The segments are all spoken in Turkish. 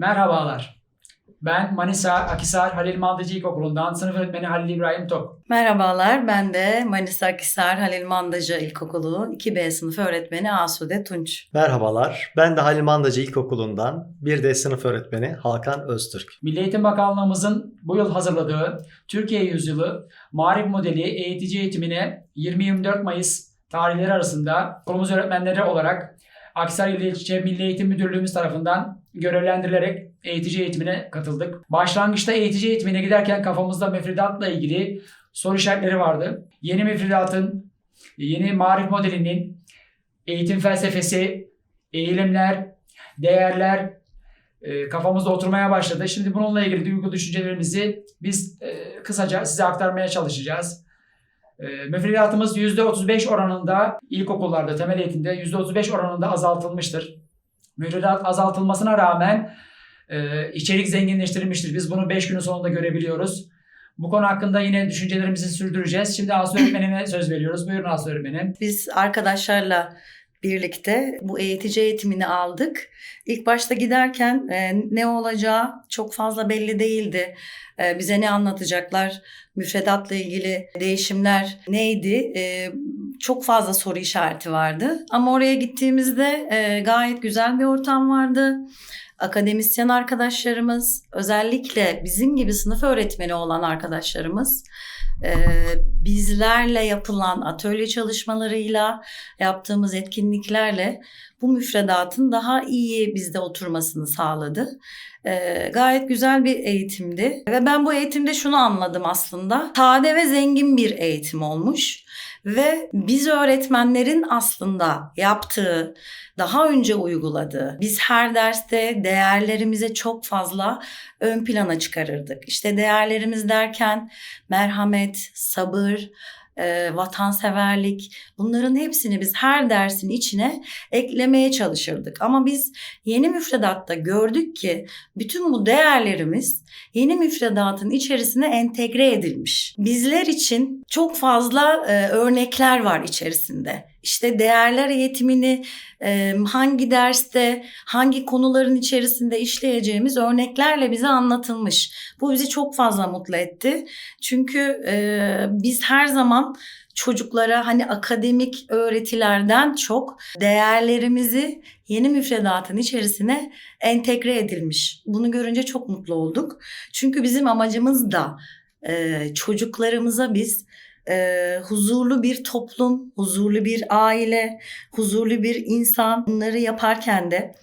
Merhabalar. Ben Manisa Akisar Halil Mandıcı İlkokulu'ndan sınıf öğretmeni Halil İbrahim Tok. Merhabalar, ben de Manisa Akhisar Halil Mandacı İlkokulu 2B sınıfı öğretmeni Asude Tunç. Merhabalar, ben de Halil Mandacı İlkokulu'ndan bir de sınıf öğretmeni Hakan Öztürk. Milli Eğitim Bakanlığımızın bu yıl hazırladığı Türkiye Yüzyılı Marif Modeli eğitici eğitimine 20-24 Mayıs tarihleri arasında okulumuz öğretmenleri olarak Akhisar İl İlçe Milli Eğitim Müdürlüğümüz tarafından görevlendirilerek eğitici eğitimine katıldık. Başlangıçta eğitici eğitimine giderken kafamızda müfredatla ilgili soru işaretleri vardı. Yeni müfredatın, yeni marif modelinin eğitim felsefesi, eğilimler, değerler e, kafamızda oturmaya başladı. Şimdi bununla ilgili duygu düşüncelerimizi biz e, kısaca size aktarmaya çalışacağız. E, müfredatımız %35 oranında ilkokullarda, temel eğitimde %35 oranında azaltılmıştır. Müfredat azaltılmasına rağmen e, içerik zenginleştirilmiştir. Biz bunu 5 günün sonunda görebiliyoruz. Bu konu hakkında yine düşüncelerimizi sürdüreceğiz. Şimdi Asu öğretmenime söz veriyoruz. Buyurun Asu öğretmenim. Biz arkadaşlarla birlikte bu eğitici eğitimini aldık. İlk başta giderken e, ne olacağı çok fazla belli değildi. E, bize ne anlatacaklar, müfredatla ilgili değişimler neydi? E, çok fazla soru işareti vardı. Ama oraya gittiğimizde e, gayet güzel bir ortam vardı. Akademisyen arkadaşlarımız, özellikle bizim gibi sınıf öğretmeni olan arkadaşlarımız e, bizlerle yapılan atölye çalışmalarıyla yaptığımız etkinliklerle bu müfredatın daha iyi bizde oturmasını sağladı. E, gayet güzel bir eğitimdi ve ben bu eğitimde şunu anladım aslında. Sade ve zengin bir eğitim olmuş ve biz öğretmenlerin aslında yaptığı, daha önce uyguladığı, biz her derste değerlerimize çok fazla ön plana çıkarırdık. İşte değerlerimiz derken merhamet, sabır, e, vatanseverlik bunların hepsini biz her dersin içine eklemeye çalışırdık. Ama biz yeni müfredatta gördük ki bütün bu değerlerimiz yeni müfredatın içerisine entegre edilmiş. Bizler için çok fazla e, örnekler var içerisinde. İşte değerler eğitimini e, hangi derste, hangi konuların içerisinde işleyeceğimiz örneklerle bize anlatılmış. Bu bizi çok fazla mutlu etti. Çünkü e, biz her zaman çocuklara hani akademik öğretilerden çok değerlerimizi yeni müfredatın içerisine entegre edilmiş. Bunu görünce çok mutlu olduk. Çünkü bizim amacımız da e, çocuklarımıza biz e, huzurlu bir toplum, huzurlu bir aile, huzurlu bir insan bunları yaparken de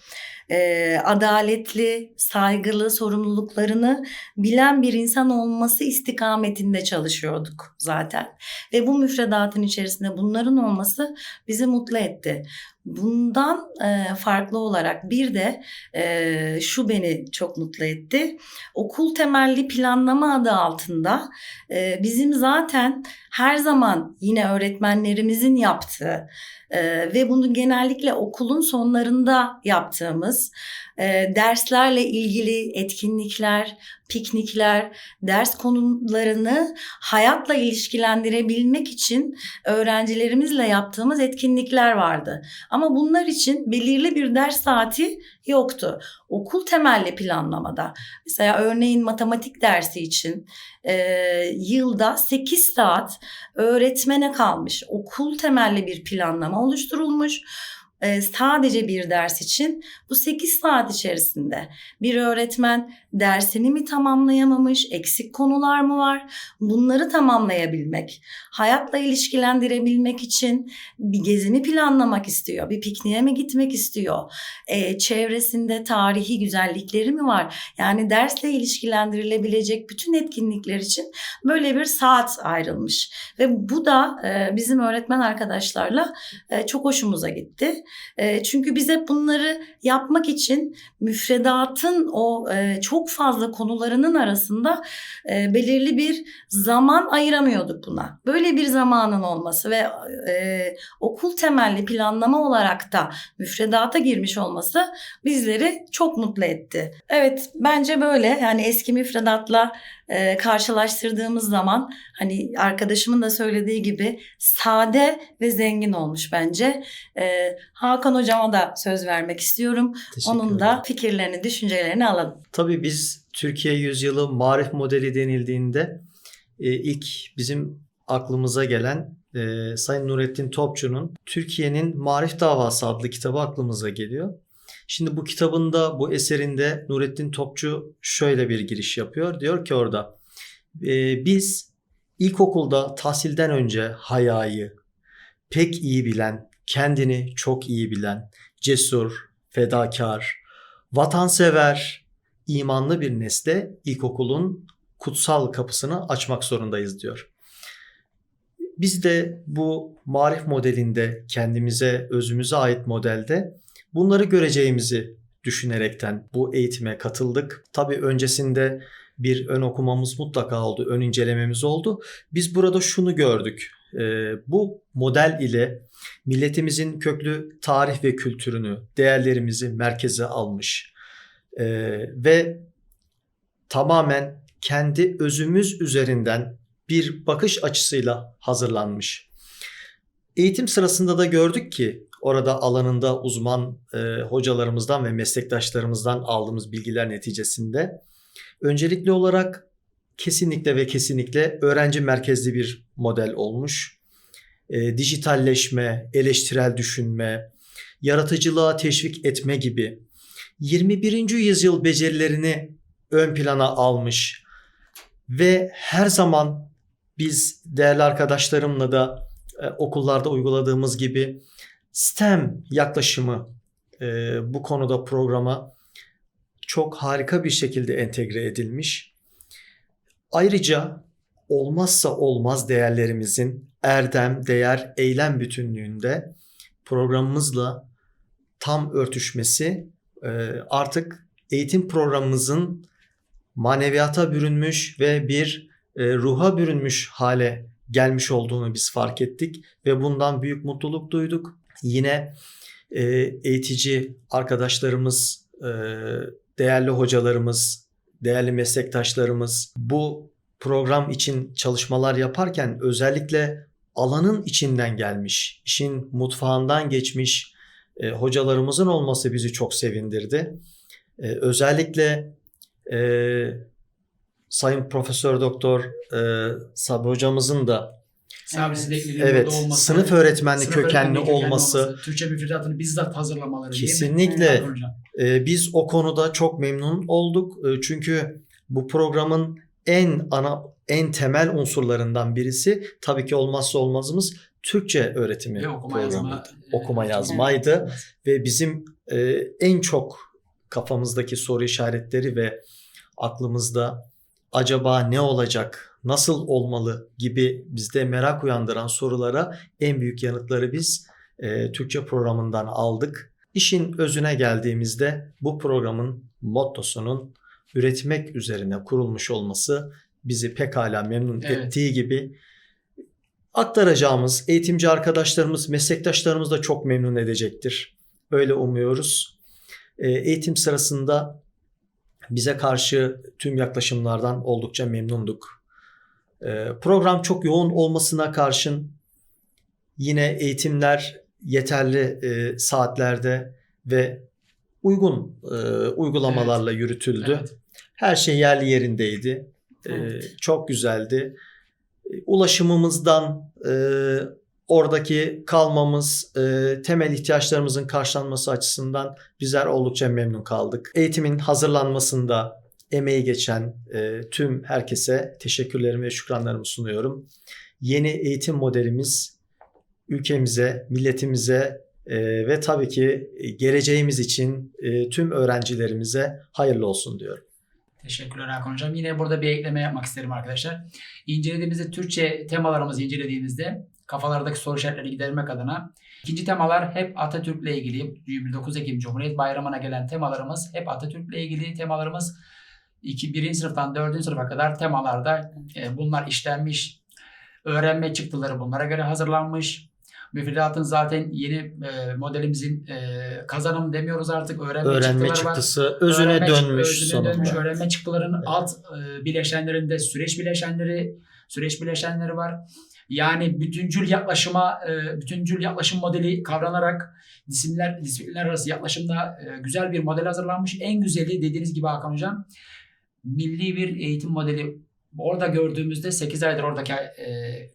e, adaletli, saygılı, sorumluluklarını bilen bir insan olması istikametinde çalışıyorduk zaten. Ve bu müfredatın içerisinde bunların olması bizi mutlu etti. Bundan e, farklı olarak bir de e, şu beni çok mutlu etti. Okul temelli planlama adı altında e, bizim zaten her zaman yine öğretmenlerimizin yaptığı e, ve bunu genellikle okulun sonlarında yaptığımız e, derslerle ilgili etkinlikler, piknikler, ders konularını hayatla ilişkilendirebilmek için öğrencilerimizle yaptığımız etkinlikler vardı. Bunlar için belirli bir ders saati yoktu. Okul temelli planlamada mesela örneğin matematik dersi için e, yılda 8 saat öğretmene kalmış. Okul temelli bir planlama oluşturulmuş e, sadece bir ders için bu 8 saat içerisinde bir öğretmen dersini mi tamamlayamamış, eksik konular mı var? Bunları tamamlayabilmek, hayatla ilişkilendirebilmek için bir gezini planlamak istiyor, bir pikniğe mi gitmek istiyor, e, çevresinde tarihi güzellikleri mi var? Yani dersle ilişkilendirilebilecek bütün etkinlikler için böyle bir saat ayrılmış ve bu da e, bizim öğretmen arkadaşlarla e, çok hoşumuza gitti. E, çünkü biz hep bunları yapmak için müfredatın o e, çok fazla konularının arasında e, belirli bir zaman ayıramıyorduk buna. Böyle bir zamanın olması ve e, okul temelli planlama olarak da müfredata girmiş olması bizleri çok mutlu etti. Evet bence böyle yani eski müfredatla e, karşılaştırdığımız zaman hani arkadaşımın da söylediği gibi sade ve zengin olmuş bence. E, Hakan hocama da söz vermek istiyorum. Teşekkür Onun ederim. da fikirlerini, düşüncelerini alalım. Tabii biz Türkiye Yüzyılı Marif Modeli denildiğinde e, ilk bizim aklımıza gelen e, Sayın Nurettin Topçu'nun Türkiye'nin Marif Davası adlı kitabı aklımıza geliyor. Şimdi bu kitabında, bu eserinde Nurettin Topçu şöyle bir giriş yapıyor. Diyor ki orada, e, biz ilkokulda tahsilden önce hayayı pek iyi bilen, kendini çok iyi bilen, cesur, fedakar, vatansever, imanlı bir nesle ilkokulun kutsal kapısını açmak zorundayız diyor. Biz de bu marif modelinde kendimize, özümüze ait modelde bunları göreceğimizi düşünerekten bu eğitime katıldık. Tabii öncesinde bir ön okumamız mutlaka oldu, ön incelememiz oldu. Biz burada şunu gördük. Ee, bu model ile milletimizin köklü tarih ve kültürünü, değerlerimizi merkeze almış ee, ve tamamen kendi özümüz üzerinden bir bakış açısıyla hazırlanmış. Eğitim sırasında da gördük ki orada alanında uzman e, hocalarımızdan ve meslektaşlarımızdan aldığımız bilgiler neticesinde öncelikli olarak kesinlikle ve kesinlikle öğrenci merkezli bir model olmuş. E, dijitalleşme, eleştirel düşünme, yaratıcılığa teşvik etme gibi 21. yüzyıl becerilerini ön plana almış ve her zaman biz değerli arkadaşlarımla da e, okullarda uyguladığımız gibi STEM yaklaşımı e, bu konuda programa çok harika bir şekilde entegre edilmiş. Ayrıca olmazsa olmaz değerlerimizin erdem, değer, eylem bütünlüğünde programımızla tam örtüşmesi e, artık eğitim programımızın maneviyata bürünmüş ve bir e, ruha bürünmüş hale gelmiş olduğunu biz fark ettik ve bundan büyük mutluluk duyduk. Yine e, eğitici arkadaşlarımız, e, değerli hocalarımız, değerli meslektaşlarımız bu program için çalışmalar yaparken özellikle alanın içinden gelmiş, işin mutfağından geçmiş e, hocalarımızın olması bizi çok sevindirdi. E, özellikle e, Sayın Profesör Doktor e, Sabri hocamızın da Sidekli'nin evet burada olması. sınıf öğretmenli sınıf kökenli öğretmenliği olması Türkçe müfredatını bizzat hazırlamaları? Kesinlikle. Evet, hocam. e, biz o konuda çok memnun olduk. E, çünkü bu programın en ana en temel unsurlarından birisi tabii ki olmazsa olmazımız Türkçe öğretimi Ve okuma yazma. programıydı. e, Okuma yazmaydı. ve bizim e, en çok kafamızdaki soru işaretleri ve aklımızda acaba ne olacak, nasıl olmalı gibi bizde merak uyandıran sorulara en büyük yanıtları biz e, Türkçe programından aldık. İşin özüne geldiğimizde bu programın mottosunun üretmek üzerine kurulmuş olması bizi pekala memnun Evet. ettiği gibi aktaracağımız eğitimci arkadaşlarımız, meslektaşlarımız da çok memnun edecektir. Öyle umuyoruz. E, eğitim sırasında bize karşı tüm yaklaşımlardan oldukça memnunduk. E, program çok yoğun olmasına karşın yine eğitimler yeterli e, saatlerde ve uygun e, uygulamalarla yürütüldü. Evet. Her şey yerli yerindeydi. E, Evet. çok güzeldi. E, Ulaşımımızdan oradaki kalmamız, e, temel ihtiyaçlarımızın karşılanması açısından bizler oldukça memnun kaldık. Eğitimin hazırlanmasında emeği geçen e, tüm herkese teşekkürlerimi ve şükranlarımı sunuyorum. Yeni eğitim modelimiz ülkemize, milletimize e, ve tabii ki geleceğimiz için e, tüm öğrencilerimize hayırlı olsun diyorum. Teşekkürler Hakan Hocam. Yine burada bir ekleme yapmak isterim arkadaşlar. İncelediğimizde Türkçe temalarımızı incelediğimizde kafalardaki soru işaretleri gidermek adına ikinci temalar hep Atatürk'le ilgili. 29 Ekim Cumhuriyet Bayramı'na gelen temalarımız hep Atatürk'le ilgili temalarımız. 2, 1. sınıftan 4. sınıfa kadar temalarda e, bunlar işlenmiş. Öğrenme çıktıları bunlara göre hazırlanmış. Müfredatın zaten yeni e, modelimizin e, kazanım demiyoruz artık. Öğrenme, Öğrenme çıktıları var. çıktısı özüne Öğrenme- dönmüş özüne sonunda. dönmüş öğrenme çıktılarının alt e, bileşenlerinde süreç bileşenleri, süreç bileşenleri var. Yani bütüncül yaklaşıma, e, bütüncül yaklaşım modeli kavranarak disiplinler, disiplinler arası yaklaşımda e, güzel bir model hazırlanmış. En güzeli dediğiniz gibi Hakan Hocam milli bir eğitim modeli. Orada gördüğümüzde 8 aydır oradaki e,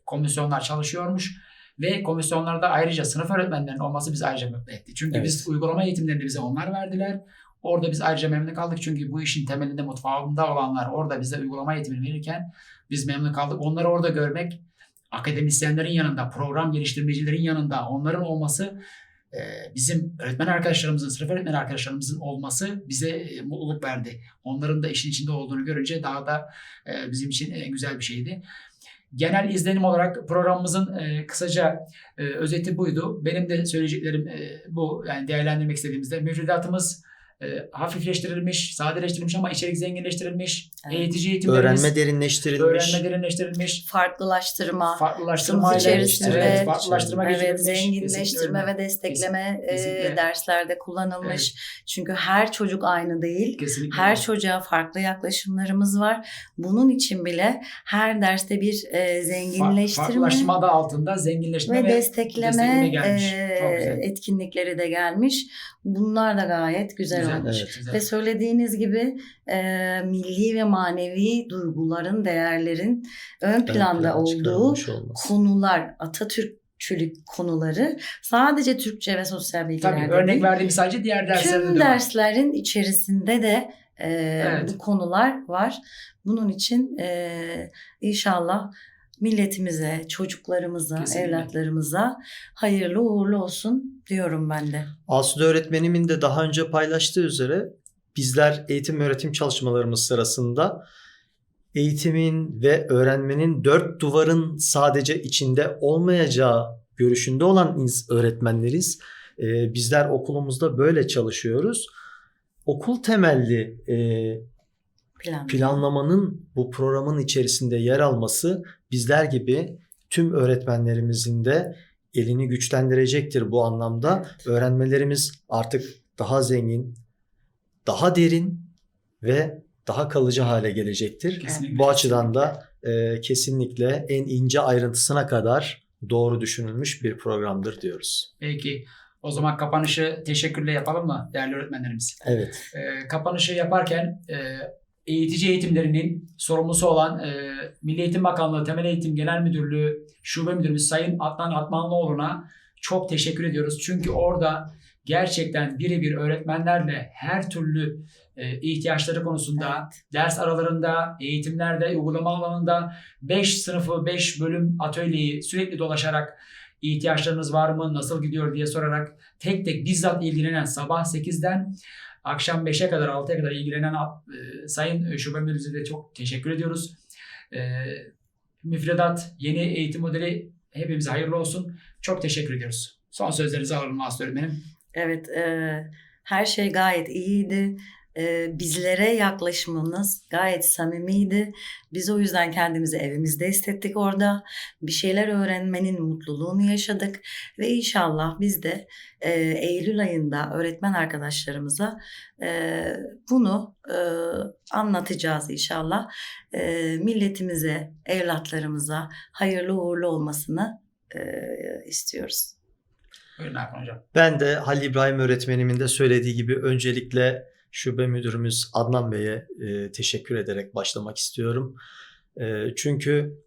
komisyonlar çalışıyormuş. Ve komisyonlarda ayrıca sınıf öğretmenlerinin olması bizi ayrıca mutlu etti. Çünkü Evet. biz uygulama eğitimlerini bize onlar verdiler. Orada biz ayrıca memnun kaldık. Çünkü bu işin temelinde mutfağında olanlar orada bize uygulama eğitimini verirken biz memnun kaldık. Onları orada görmek akademisyenlerin yanında, program geliştirmecilerin yanında onların olması bizim öğretmen arkadaşlarımızın, sınıf öğretmen arkadaşlarımızın olması bize e, mutluluk verdi. Onların da işin içinde olduğunu görünce daha da e, bizim için e, güzel bir şeydi. Genel izlenim olarak programımızın kısaca özeti buydu. Benim de söyleyeceklerim bu. Yani değerlendirmek istediğimizde müfredatımız e, hafifleştirilmiş, sadeleştirilmiş ama içerik zenginleştirilmiş. Evet. Eğitici eğitimlerimiz Öğrenme derinleştirilmiş. öğrenme derinleştirilmiş. Farklılaştırma, Farklılaştırma içerisinde evet, farklılaştırma evet, geçirilmiş. zenginleştirme Kesinlikle ve destekleme e, derslerde kullanılmış. Çünkü her çocuk aynı değil. Kesinlikle. Her çocuğa farklı yaklaşımlarımız var. Bunun için bile her derste bir e, zenginleştirme Farklılaştırma adı altında zenginleştirme ve ve, destekleme destekleme gelmiş. e, etkinlikleri de gelmiş. Bunlar da gayet güzel, Güzel. Olmuş. Evet. güzel. Ve söylediğiniz gibi e, milli ve manevi duyguların, değerlerin ön Ön planda plana olduğu çıkarılmış olması. konular, Atatürkçülük konuları sadece Türkçe ve sosyal bilgilerde Tabii örnek değil, verdiğim sadece diğer derslerde tüm de var. derslerin içerisinde de e, Evet. bu konular var. Bunun için e, inşallah milletimize, çocuklarımıza, Kesinlikle. evlatlarımıza hayırlı uğurlu olsun diyorum ben de. Asude öğretmenimin de daha önce paylaştığı üzere bizler eğitim öğretim çalışmalarımız sırasında eğitimin ve öğrenmenin dört duvarın sadece içinde olmayacağı görüşünde olan öğretmenleriz. Ee, bizler okulumuzda böyle çalışıyoruz. Okul temelli e, Plan. planlamanın bu programın içerisinde yer alması bizler gibi tüm öğretmenlerimizin de elini güçlendirecektir bu anlamda. Evet. Öğrenmelerimiz artık daha zengin, daha derin ve daha kalıcı hale gelecektir. Kesinlikle. Bu açıdan da e, kesinlikle en ince ayrıntısına kadar doğru düşünülmüş bir programdır diyoruz. Peki. O zaman kapanışı teşekkürle yapalım mı değerli öğretmenlerimiz? Evet. E, kapanışı yaparken e, eğitici eğitimlerinin sorumlusu olan e, Milli Eğitim Bakanlığı Temel Eğitim Genel Müdürlüğü Şube Müdürümüz Sayın Adnan Atmanlıoğlu'na çok teşekkür ediyoruz. Çünkü orada gerçekten birebir öğretmenlerle her türlü e, ihtiyaçları konusunda ders aralarında, eğitimlerde, uygulama alanında 5 sınıfı, 5 bölüm atölyeyi sürekli dolaşarak ihtiyaçlarınız var mı, nasıl gidiyor diye sorarak tek tek bizzat ilgilenen sabah 8'den akşam 5'e kadar 6'ya kadar ilgilenen e, Sayın Şube Müdürümüze de çok teşekkür ediyoruz. E, müfredat, yeni eğitim modeli hepimize hayırlı olsun. Çok teşekkür ediyoruz. Son sözlerinizi alalım Aslı. Evet, e, her şey gayet iyiydi. E, bizlere yaklaşımınız gayet samimiydi. Biz o yüzden kendimizi evimizde hissettik orada. Bir şeyler öğrenmenin mutluluğunu yaşadık. Ve inşallah biz de e, Eylül ayında öğretmen arkadaşlarımıza e, bunu e, anlatacağız inşallah. E, milletimize, evlatlarımıza hayırlı uğurlu olmasını e, istiyoruz. Buyurun Hakan Hocam. Ben de Halil İbrahim öğretmenimin de söylediği gibi öncelikle şube müdürümüz Adnan Bey'e e, teşekkür ederek başlamak istiyorum. E, çünkü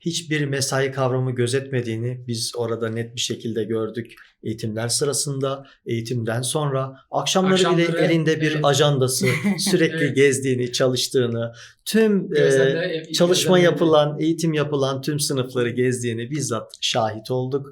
hiçbir mesai kavramı gözetmediğini biz orada net bir şekilde gördük. Eğitimler sırasında, eğitimden sonra, akşamları, bile Akşamları, elinde bir evet. ajandası sürekli Evet. gezdiğini, çalıştığını, tüm e, Gözlemle- çalışma gözlemle- yapılan, eğitim yapılan tüm sınıfları gezdiğini bizzat şahit olduk.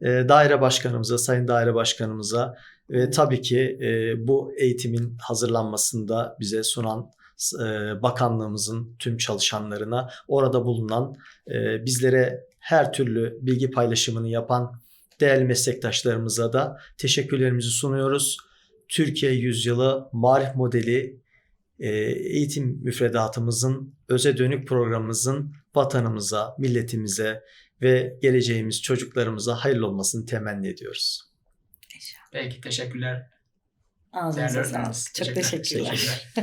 E, daire başkanımıza, sayın daire başkanımıza ve tabii ki e, bu eğitimin hazırlanmasında bize sunan e, bakanlığımızın tüm çalışanlarına, orada bulunan e, bizlere her türlü bilgi paylaşımını yapan değerli meslektaşlarımıza da teşekkürlerimizi sunuyoruz. Türkiye Yüzyılı Marif Modeli e, eğitim müfredatımızın, öze dönük programımızın vatanımıza, milletimize ve geleceğimiz çocuklarımıza hayırlı olmasını temenni ediyoruz. Peki teşekkürler. Ağzınıza sağlık. Çok teşekkürler. Teşekkürler.